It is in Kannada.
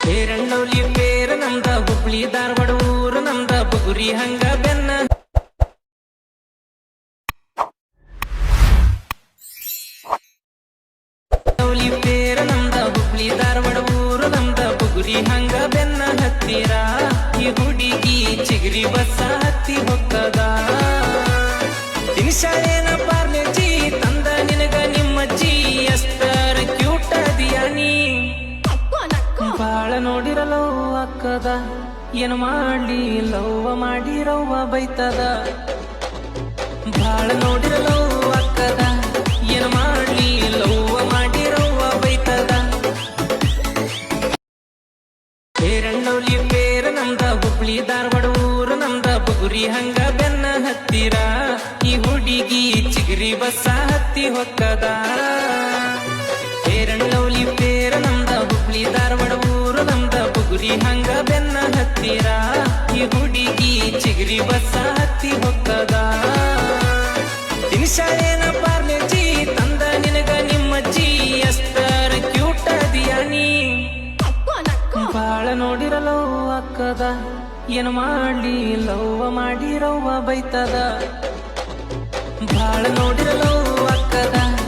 ಪೇರಣ್ಣೋಲಿ ಪೇರ ನಮ್ದ ಹುಬ್ಳಿ ಧಾರವಾಡ ಊರು ನಮ್ದ ಬುಗುರಿ ಹಂಗ ಹುಬ್ಳಿ ಧಾರವಾಡ ಊರು ನಮ್ದ ಬುಗುರಿ ಹಂಗ ಬೆನ್ನ ಹತ್ತಿರ. ಈ ಹುಡುಗಿ ಚಿಗರಿ ಬಸ್ಸ ಹತ್ತಿ ಹೊಕ್ಕದ ದಿನಶಾಲೇನ ಪಾರ್ಲೆಜಿ ತಂದ ನಿನಗ ನಿಮ್ಮಜ್ಜಿ ಅಷ್ಟರ ಕ್ಯೂಟ್ ಅದಿಯ ನೀ. ಬಾಳ ನೋಡಿರಲೋ ಅಕ್ಕದ ಏನು ಮಾಡ್ಲಿ ಲವ್ವ ಮಾಡಿರವ್ವ ಬೈತದ. ಬಾಳ ನೋಡಿರಲೋ ಪೇರಣ್ಣೋಲಿ ಪೇರ ನಮ್ದ ಹುಬ್ಳಿ ಧಾರವಾಡ ಊರು ನಮ್ದ ಬುಗುರಿ ಹಂಗ ಬೆನ್ನ ಹತ್ತಿರ. ಈ ಹುಡುಗಿ ಚಿಗರಿ ಬಸ್ಸ ಹತ್ತಿ ಹೊಕ್ಕದ. ಶೇರಣ್ಣವ್ಲಿ ಪೇರ ನಮ್ದ ಹುಬ್ಳಿ ಧಾರವಾಡ ಊರು ನಮ್ದ ಬುಗುರಿ ಹಂಗ ಬೆನ್ನ ಹತ್ತಿರ. ಈ ಹುಡುಗಿ ಚಿಗರಿ ಬಸ್ಸ ಹತ್ತಿ ಹೊಕ್ಕದ. ಬಾಳ ನೋಡಿರಲವ್ವ ಅಕ್ಕದ. ಏನು ಮಾಡ್ಲಿ ಲವ್ವ ಮಾಡಿರವ್ವ ಬೈತದ. ಬಾಳ ನೋಡಿರಲವ್ವ ಅಕ್ಕದ.